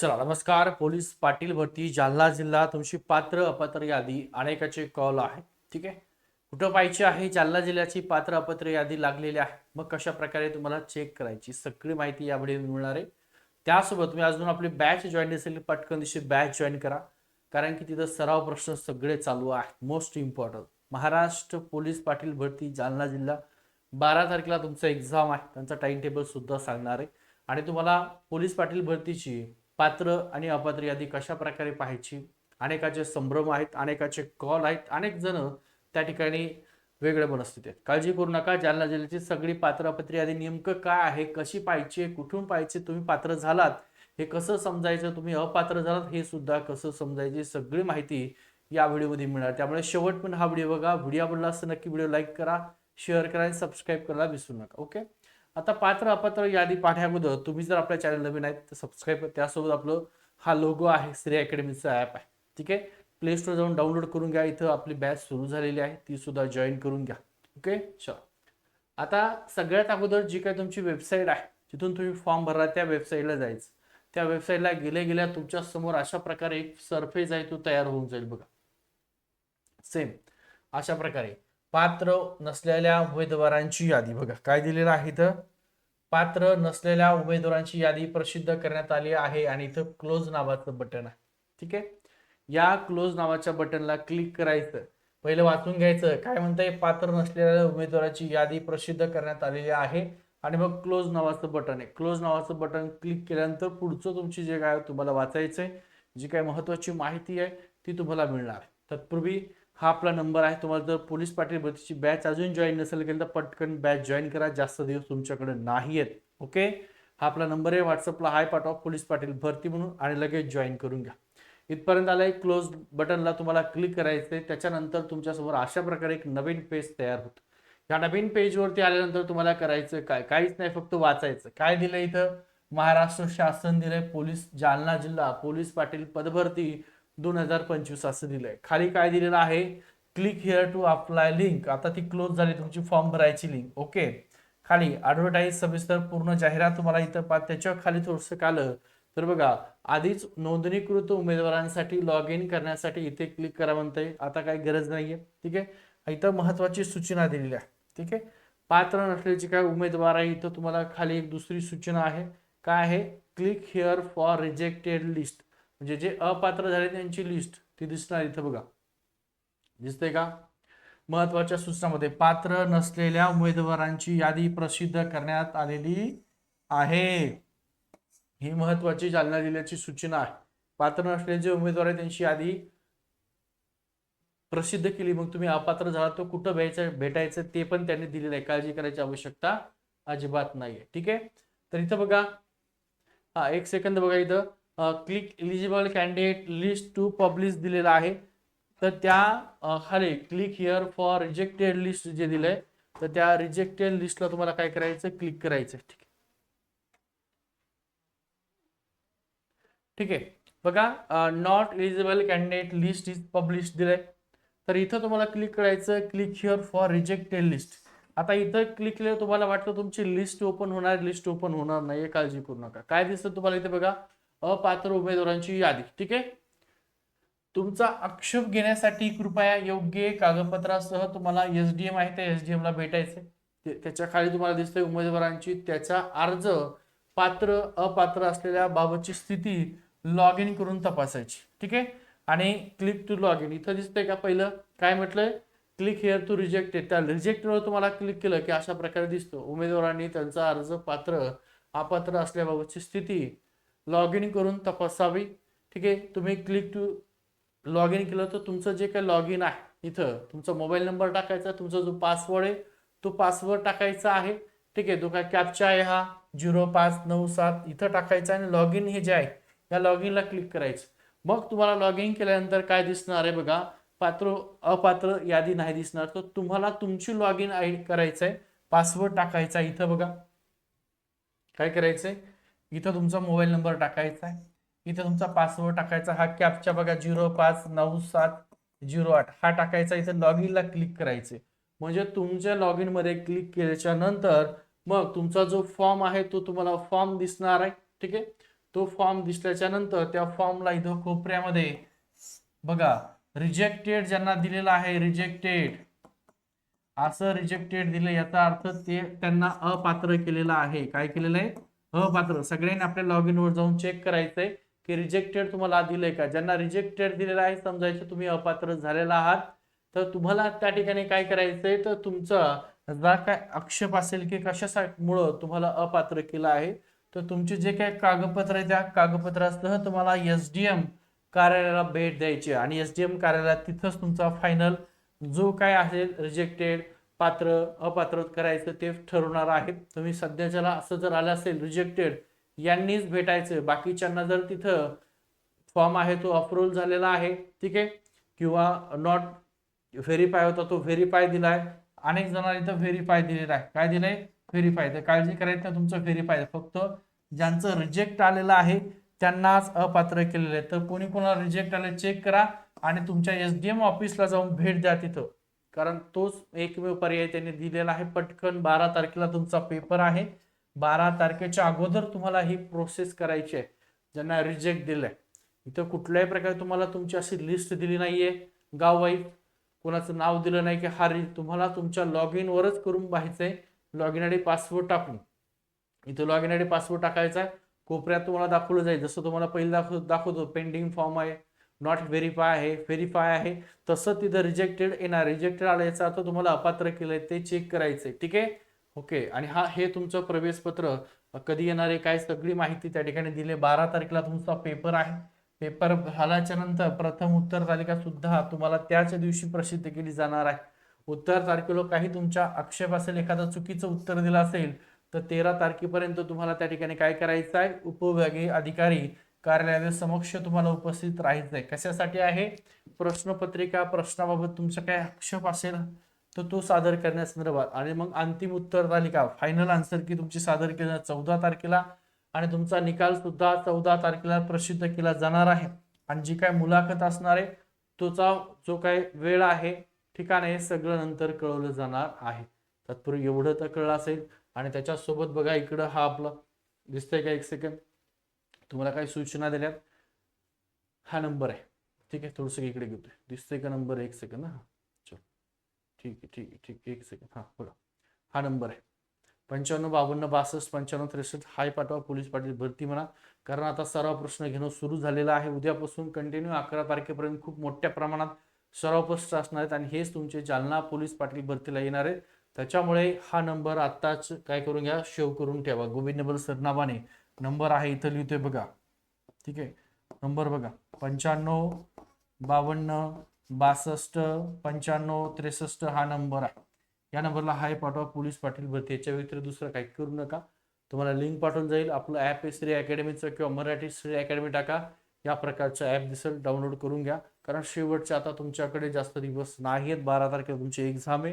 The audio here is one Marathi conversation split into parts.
चला नमस्कार. पोलीस पाटील भरती जालना जिल्हा. तुमची पात्र अपात्र यादी अनेकाचे कॉल आहे. ठीक आहे? कुठं पाहिजे आहे? जालना जिल्ह्याची पात्र अपात्र यादी लागलेली आहे. मग कशा प्रकारे तुम्हाला चेक करायची? सगळी माहिती या मिळणार आहे. त्यासोबत तुम्ही अजून आपली बॅच जॉईन असेल पटकन दिवशी बॅच जॉईन करा. कारण की तिथं सराव प्रश्न सगळे चालू आहेत. Most important Maharashtra police Patil भरती जालना जिल्हा. बारा तारखेला तुमचं एक्झाम आहे. त्यांचा टाइम टेबल सुद्धा सांगणार आहे. आणि तुम्हाला पोलीस पाटील भरतीची पात्र आणि अपात्र यादी कशा प्रकारे पाहायची? अनेकाचे संभ्रम आहेत अनेकाचे कॉल आहेत अनेक जण त्या ठिकाणी वेगळ्या मनस्थितीत आहेत. काळजी करू नका जालना जिल्ह्याची सगळी पात्र अपात्र यादी नेमकं काय आहे कशी पाहिजे कुठून पाहिजे तुम्ही पात्र झालात हे कसं समजायचं तुम्ही अपात्र झालात हे सुद्धा कसं समजायची सगळी माहिती या व्हिडिओमध्ये मिळणार. त्यामुळे शेवट पण हा व्हिडिओ बघा. व्हिडिओ आवडला असं नक्की व्हिडिओ लाईक करा शेअर करा आणि सबस्क्राईब करायला विसरू नका. ओके? आता पात्र अपात्र यादी पाहण्याअगोदर तुम्ही जर आपल्या चॅनल नवीन आहेत तर सबस्क्राईब त्यासोबत आपलं हा लोगो आहे श्री अकॅडमीचा ॲप आहे. ठीक आहे? प्ले स्टोर जाऊन डाउनलोड करून घ्या. इथं आपली बॅच सुरू झालेली आहे. ती सुद्धा जॉईन करून घ्या. ओके चला आता सगळ्यात अगोदर जी काय तुमची वेबसाईट आहे जिथून तुम्ही फॉर्म भरला त्या वेबसाईटला जायचं. त्या वेबसाईटला गेल्या गेल्या तुमच्यासमोर अशा प्रकारे एक सरफेस आहे तो तयार होऊन जाईल बघा. सेम अशा प्रकारे. पात्र नसलेल्या उमेदवारांची यादी बघा. काय दिलेलं आहे इथं? पात्र नसलेल्या उमेदवारांची यादी प्रसिद्ध करण्यात आली आहे आणि इथं क्लोज नावाचं बटन आहे. ठीक आहे? या क्लोज नावाच्या बटनला क्लिक करायचं. पहिलं वाचून घ्यायचं. काय म्हणतंय? पात्र नसलेल्या उमेदवाराची यादी प्रसिद्ध करण्यात आलेली आहे आणि मग क्लोज नावाचं बटन आहे. क्लोज नावाचं बटन क्लिक केल्यानंतर पुढचं तुमची जे काय तुम्हाला वाचायचं आहे जी काय महत्वाची माहिती आहे ती तुम्हाला मिळणार आहे. तत्पूर्वी हा आपला नंबर आहे. तुम्हाला जर पोलीस पाटील भरतीची बॅच अजून जॉईन नसेल केलं तर पटकन बॅच जॉईन करा. जास्त दिवस तुमच्याकडे नाही आहेत. ओके हा आपला नंबर आहे. व्हॉट्सअपला हाय पाठवा. पोलीस पाटील भरती म्हणून आणि लगेच जॉईन करून घ्या. इथपर्यंत आलं एक क्लोज बटनला तुम्हाला क्लिक करायचं आहे. त्याच्यानंतर तुमच्यासमोर अशा प्रकारे एक नवीन पेज तयार होतं. या नवीन पेजवरती आल्यानंतर तुम्हाला करायचं काय? काहीच नाही. फक्त वाचायचं. काय दिलं इथं? महाराष्ट्र शासन दिलंय. पोलीस जालना जिल्हा पोलीस पाटील पदभरती दोन हजार पंचवीस असं दिलंय. खाली काय दिलेलं आहे? Click here to apply link आता ती क्लोज झाली तुमची फॉर्म भरायची लिंक ओके खाली ॲडव्हर्टाईज सविस्तर पूर्ण जाहिरात तुम्हाला इथं पा त्याच्याखाली थोडंसं आलं? तर बघा आधीच नोंदणीकृत उमेदवारांसाठी लॉग इन करण्यासाठी इथे क्लिक करा म्हणते आता काही गरज नाहीये. ठीक आहे? इथं महत्वाची सूचना दिलेली आहे. ठीक आहे? पात्र नसल्याचे काय उमेदवार आहे इथं तुम्हाला खाली एक दुसरी सूचना आहे. काय आहे? Click here for rejected list म्हणजे जे अपात्र झाले त्यांची लिस्ट ती दिसणार इथं बघा. दिसते का? महत्त्वाच्या सूचनामध्ये पात्र नसलेल्या उमेदवारांची यादी प्रसिद्ध करण्यात आलेली आहे. ही महत्वाची जालना जिल्ह्याची सूचना आहे. पात्र नसलेले जे उमेदवार आहे त्यांची यादी प्रसिद्ध केली. मग तुम्ही अपात्र झाला तो कुठं भेटायचं भेटायचं ते पण त्यांनी दिलेलं आहे. काळजी करायची आवश्यकता अजिबात नाहीये. ठीक आहे? तर इथं बघा. हा एक सेकंद बघा इथं. Click eligible candidate list to publish दिलेला आहे. तर त्या खाली click here for rejected list जे दिलंय तर त्या रिजेक्टेड लिस्टला तुम्हाला काय करायचं? क्लिक करायचं ठीक आहे. ठीक आहे. बघा not eligible candidate list is publish दिलंय. तर इथं तुम्हाला क्लिक करायचं click here for rejected list आता इथं क्लिक केलं तुम्हाला वाटतं तुमची लिस्ट ओपन होणार लिस्ट ओपन होणार नाही. काळजी करू नका. काय दिसतं तुम्हाला इथे बघा? अपात्र उमेदवारांची यादी. ठीक आहे? तुमचा आक्षेप घेण्यासाठी कृपया योग्य कागदपत्रासह तुम्हाला एस डी एम आहे त्या एस डी एमला भेटायचे ते- त्याच्याखाली तुम्हाला दिसतंय उमेदवारांची त्याचा अर्ज पात्र अपात्र असलेल्या बाबतची स्थिती लॉग इन करून तपासायची. ठीक आहे? आणि क्लिक टू लॉग इन इथं दिसतंय का पहिलं? काय म्हटलंय? क्लिक हेअर टू रिजेक्टेड त्या रिजेक्टवर तुम्हाला क्लिक केलं की अशा प्रकारे दिसतो. उमेदवारांनी त्यांचा अर्ज पात्र अपात्र असल्याबाबतची स्थिती लॉग इन करून तपासावी. ठीक आहे? तुम्ही क्लिक टू लॉग इन केलं तर तुमचं जे काही लॉग इन आहे इथं तुमचा मोबाईल नंबर टाकायचा तुमचा जो पासवर्ड आहे तो पासवर्ड टाकायचा आहे. ठीक आहे? तो काय कॅपचा आहे हा झिरो पाच नऊ सात इथं टाकायचा आणि लॉग इन हे जे आहे या लॉग इनला क्लिक करायचं. मग तुम्हाला लॉग इन केल्यानंतर काय दिसणार आहे बघा? पात्र अपात्र यादी नाही दिसणार. तर तुम्हाला तुमची लॉग इन आय करायचं आहे पासवर्ड टाकायचा आहे इथं बघा. काय करायचंय? इथं तुमचा मोबाईल नंबर टाकायचा आहे. इथं तुमचा पासवर्ड टाकायचा. हा कॅपच्या बघा झिरो पाच नऊ सात झिरो आठ. हा टाकायचा. इथं लॉग इनला क्लिक करायचे. म्हणजे तुमच्या लॉग इनमध्ये क्लिक केल्याच्यानंतर मग तुमचा जो फॉर्म आहे तो तुम्हाला फॉर्म दिसणार आहे. ठीक आहे? तो फॉर्म दिसल्याच्या नंतर त्या फॉर्मला इथं कोपऱ्यामध्ये बघा रिजेक्टेड ज्यांना दिलेला आहे रिजेक्टेड असं रिजेक्टेड दिलं याचा अर्थ ते त्यांना अपात्र केलेलं आहे. काय केलेलं आहे? हो अपात्र सगळ्यांनी आपल्या लॉग इनवर जाऊन चेक करायचंय की रिजेक्टेड तुम्हाला दिलंय का? ज्यांना रिजेक्टेड दिलेलं आहे समजायचं तुम्ही अपात्र झालेला आहात तर तुम्हाला त्या ठिकाणी काय करायचंय? तर तुमचा जा काय आक्षेप असेल की कशामुळं तुम्हाला अपात्र केलं आहे तर तुमचे जे काय कागदपत्र आहे त्या कागदपत्रासह तुम्हाला एस डी एम कार्यालयाला भेट द्यायची आणि एस डी एम कार्यालयात तिथंच तुमचा फायनल जो काय असेल रिजेक्टेड पात्र अपात्र करायचं ते ठरवणार आहेत. तुम्ही सध्याच्याला असं जर आलं असेल रिजेक्टेड यांनीच भेटायचं. बाकीच्यांना जर तिथं फॉर्म आहे तो अप्रूव्ह झालेला आहे ठीक आहे? किंवा नॉट व्हेरीफाय होता तो व्हेरीफाय दिलाय. अनेक जणांना इथं व्हेरीफाय दिलेला आहे. काय दिलंय? व्हेरीफाय तर काळजी करायची नाही तुमचं व्हेरीफाय फक्त ज्यांचं रिजेक्ट आलेलं आहे त्यांनाच अपात्र केलेलं आहे. तर कोणी कोणाला रिजेक्ट आलं चेक करा. आणि तुमच्या एस डी एम ऑफिसला जाऊन भेट द्या तिथं. कारण तोच एकमेव पर्याय त्यांनी दिलेला आहे. पटकन बारा तारखेला तुमचा पेपर आहे. बारा तारखेच्या अगोदर तुम्हाला ही प्रोसेस करायची आहे. ज्यांना रिजेक्ट दिलंय. इथं कुठल्याही प्रकारे तुम्हाला तुमची अशी लिस्ट दिली नाहीये. गाव वाईफ कोणाचं नाव दिलं नाही की हा रि तुम्हाला तुमच्या लॉग इनवरच करून पाहायचंय. Log in I D password टाकून. इथं log in I D password टाकायचा आहे. कोपऱ्यात तुम्हाला दाखवलं जाईल. जसं तुम्हाला पहिलं दाखव दाखवतो पेंडिंग फॉर्म आहे. नॉट व्हेरीफाय आहे व्हेरीफाय आहे. तसं तिथं रिजेक्टेड येणार रिजेक्टेड आलं याचा अर्थ तुम्हाला अपात्र केलंय ते चेक करायचंय ठीक आहे? ओके आणि हा हे तुमचं प्रवेशपत्र कधी येणार आहे काय सगळी माहिती त्या ठिकाणी दिली बारा तारखेला तुमचा पेपर आहे. पेपर झाल्याच्यानंतर प्रथम उत्तर तालिका सुद्धा तुम्हाला त्याच दिवशी प्रसिद्ध केली जाणार आहे. उत्तर तारखेला काही तुमच्या आक्षेप असेल एखादं चुकीचं उत्तर दिलं असेल तर तेरा तारखेपर्यंत तुम्हाला त्या ठिकाणी काय करायचं आहे उपविभागीय अधिकारी कार्यालया समक्ष तुम्हाला उपस्थित राहायचं आहे कशासाठी आहे? प्रश्नपत्रिका प्रश्नाबाबत तुमचा काय आक्षेप असेल तर तो सादर करण्यासंदर्भात आणि मग अंतिम उत्तर तालिका फायनल आन्सर की तुमची सादर केली चौदा तारखेला आणि तुमचा निकाल सुद्धा चौदा तारखेला प्रसिद्ध केला जाणार आहे. आणि जी काय मुलाखत असणार आहे तोचा जो काय वेळ आहे ठिकाण आहे सगळं नंतर कळवलं जाणार आहे. तत्पूर्वी एवढं तर कळलं असेल. आणि त्याच्यासोबत बघा इकडं हा आपला दिसतंय का एक सेकंड तुम्हाला काही सूचना दिल्यात हा नंबर आहे. ठीक आहे थोडंसं इकडे घेतोय. दिसतंय का नंबर एक सेकंद हा. चल. ठीक आहे ठीक आहे ठीक आहे एक सेकंड हा बघा हा नंबर आहे. पंच्याण्णव बावन्न बासष्ट पंच्याण्णव त्रेसष्ट हाय पाठवा पोलीस पाटील भरती म्हणा. कारण आता सराव प्रश्न घेणं सुरू झालेलं आहे. उद्यापासून कंटिन्यू अकरा तारखेपर्यंत खूप मोठ्या प्रमाणात सराव प्रश्न असणार आहेत आणि हेच तुमचे जालना पोलीस पाटील भरतीला येणार आहेत. त्याच्यामुळे हा नंबर आत्ताच काय करून घ्या शेव करून ठेवा. गोविंदबल सरनामाने. नंबर आहे इथं लिहितोय बघा. ठीक आहे? नंबर बघा. पंच्याण्णव बावन्न बासष्ट पंच्याण्णव त्रेसष्ट हा नंबर आहे. या नंबरला हाय पाठवा पोलीस पाटील भरती. याच्या व्यतिरिक्त दुसरं काही करू नका. तुम्हाला लिंक पाठवून जाईल. आपलं ॲप आहे श्री अकॅडमीचं किंवा मराठी श्री अकॅडमी टाका. या प्रकारचं ॲप दिसेल डाउनलोड करून घ्या. कारण शेवटचे आता तुमच्याकडे जास्त दिवस नाही आहेत. बारा तारखेला तुमची एक्झाम आहे.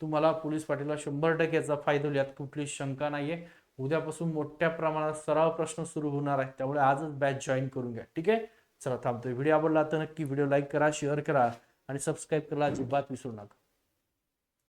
तुम्हाला पोलीस पाटीलला शंभर टक्के याचा फायदा होईल. यात कुठली शंका नाहीये. उद्यापासून मोठ्या प्रमाणात सराव प्रश्न सुरू होणार आहे त्यामुळे आजच बॅच जॉईन करून घ्या. ठीक आहे? चला थांबतोय. व्हिडिओ आवडला तर नक्की व्हिडिओ लाईक करा शेअर करा आणि सबस्क्राईब करायला अजिबात विसरू नका.